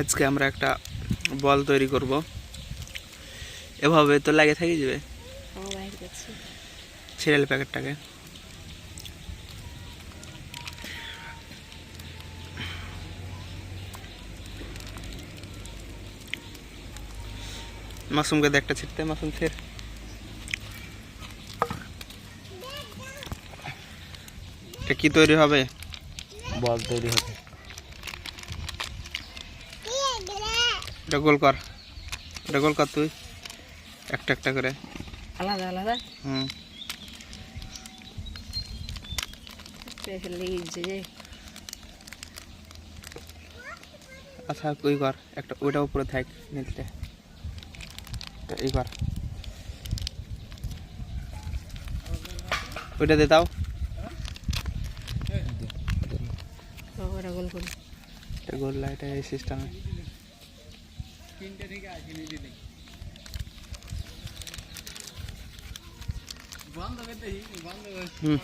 আজকে আমরা একটা বল তৈরি করব। এভাবে তো লাগে থাকি যাবে? সিরিয়াল প্যাকেটটাকে। মাসুমকে দেখ একটা ছিটতে মাসুম ফের এটা কি তৈরি হবে? বল তৈরি হবে। এটা গোল কর। এটা গোল কর তুই। একটা একটা করে। আলাদা আলাদা? হুম। আচ্ছা ওই কর। একটা ওইটা উপরে থাক নিতে এই কর। ওইটা দে দাও। ওরা গোল করি এটা গোল লাইট এই সিস্টেমে হুম।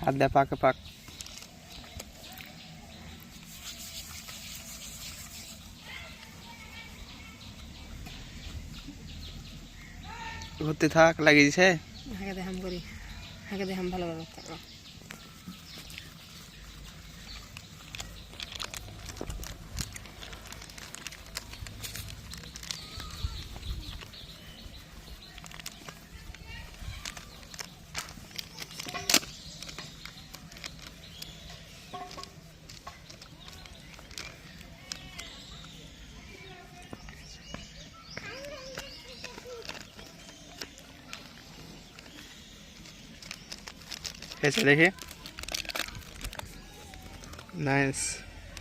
হাত দে পাকে পাক। ঘুরতে থাক লাগিয়েছে। হাঁকে দেখাম করি। হাঁকে দেখাম ভালো ভালো থাকো कैसे देखिए नाइस